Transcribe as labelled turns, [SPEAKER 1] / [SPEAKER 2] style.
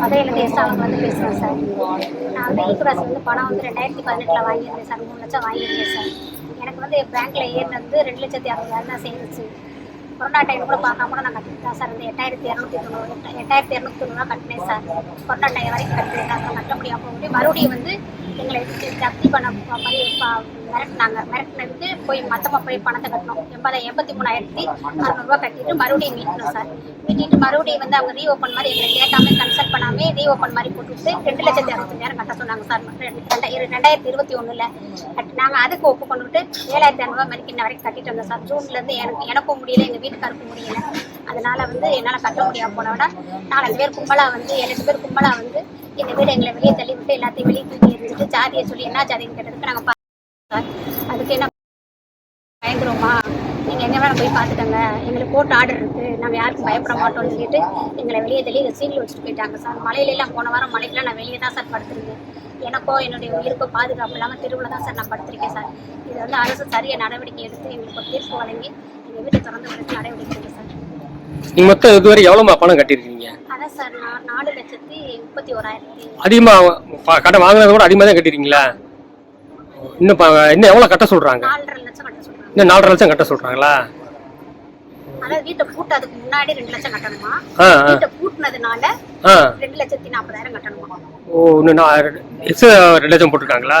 [SPEAKER 1] மதுரையிலேருந்து எஸ் அவங்க வந்து பேசுகிறேன் சார். நான் வந்து ஈக்குவாஸ் வந்து பணம் வந்து ரெண்டாயிரத்தி பதினெட்டில் வாங்கியிருந்தேன் சார். மூணு லட்சம் வாங்கியிருந்தேன் சார். எனக்கு வந்து பேங்க்கில் ஏறினது ரெண்டு லட்சத்தி அறுபதாயிரம் தான் சேர்ந்துச்சு கொரோனா டைம் கூட பார்க்காம கூட நான் கட்டிட்டு சார். வந்து எட்டாயிரத்தி இரநூத்தி தொண்ணூறு எட்டாயிரத்தி இரநூத்தி தொண்ணூறு கட்டினேன் சார். கொரோனா டைம் வரைக்கும் கட்டினேன் சார். கட்ட முடியாமல் மறுபடியும் வந்து எங்களை ஜப்தி பண்ண மாதிரி மிரட்டினாங்க. மிரட்டினதுக்கு போய் மொத்தமாக போய் பணத்தை கட்டணும். எண்பதாயிரம் எண்பத்தி மூணாயிரத்தி அறநூறுவா கட்டிட்டு மறுபடியும் மீட்டணும் சார். மீட்டிட்டு மறுபடியும் வந்து அவங்க ரீஓப்பன் மாதிரி எங்களை கேட்காம கன்சல்ட் பண்ணாமே ரீஓப்பன் மாதிரி போட்டுவிட்டு ரெண்டு லட்சத்தி அறுபத்தஞ்சாயிரம் கட்ட சொன்னாங்க சார். ரெண்டாயிரம் ரெண்டாயிரத்தி இருபத்தி ஒன்றில் கட்டி நாங்கள் அதுக்கு ஒப்பு கொண்டுட்டு ஏழாயிரத்தி ஐநூறுவா வரைக்கும் இன்ன வரைக்கும் கட்டிட்டு வந்தோம் சார். ஜூன்லேருந்து எனக்கு எனக்கும் முடியல எங்கள் வீட்டுக்காருக்கும் முடியல. அதனால வந்து என்னால் கட்ட முடியாமல் போனோட நாலஞ்சு பேர் கும்பலாக வந்து ஏழு பேர் கும்பலாக வந்து இந்த வீடு எங்களை வெளியே தள்ளி விட்டு எல்லாத்தையும் வெளியே தூக்கி எரிஞ்சிட்டு ஜாதியை சொல்லி என்ன ஜாதின்னு கேட்டதுக்கு நாங்கள் பயந்துருவோமா நீங்கள் எங்கே வேணால் போய் பார்த்துக்கங்க. எங்களுக்கு கோர்ட் ஆர்டர் இருக்குது நாங்கள் யாருக்கும் பயப்பட மாட்டோம்னு சொல்லிட்டு எங்களை வெளியே தள்ளி சீல் வச்சுட்டு போயிட்டாங்க. சார் மலையிலலாம் போன வாரம் மலைக்கெல்லாம் நான் வெளியே தான் சார் படுத்திருந்தேன். எனக்கோ என்னுடைய உயிருக்கோ பாதுகாப்பு இல்லாமல் தெருவில் தான் சார் நான் படுத்திருக்கேன் சார். இது வந்து அரசு சரிய நடவடிக்கை எடுத்து எங்களுக்கு ஒரு தீர்ப்பு வழங்கி எங்கள் வீட்டை திறந்து விடுறதுக்கு நடவடிக்கை எடுங்க சார்
[SPEAKER 2] மொத்தம் இதுவரை எவ்வளோமா பணம் கட்டியிருக்கீங்க?
[SPEAKER 1] அதான் சார் நான் நாலு லட்சத்தி முப்பத்தி ஓராயிரத்தி
[SPEAKER 2] அதிகமாக கடன் வாங்கினதை கூட அதிகமாக தான் கட்டிருக்கீங்களா இன்னும் இன்னும் எவ்வளோ கட்ட சொல்கிறாங்க
[SPEAKER 1] நாலரை லட்சம்
[SPEAKER 2] இன்னும் நாலரை லட்சம் கட்ட சொல்கிறாங்களா
[SPEAKER 1] அதாவது வீட்டை பூட்டாதுக்கு முன்னாடி ரெண்டு லட்சம் கட்டணுமா? வீட்டை பூட்டினதுனால ரெண்டு லட்சத்தி நாற்பதாயிரம் கட்டணுமா?
[SPEAKER 2] ஓ இன்னும் எக்ஸ்ட்ரா ரெண்டு லட்சம் போட்டிருக்காங்களா?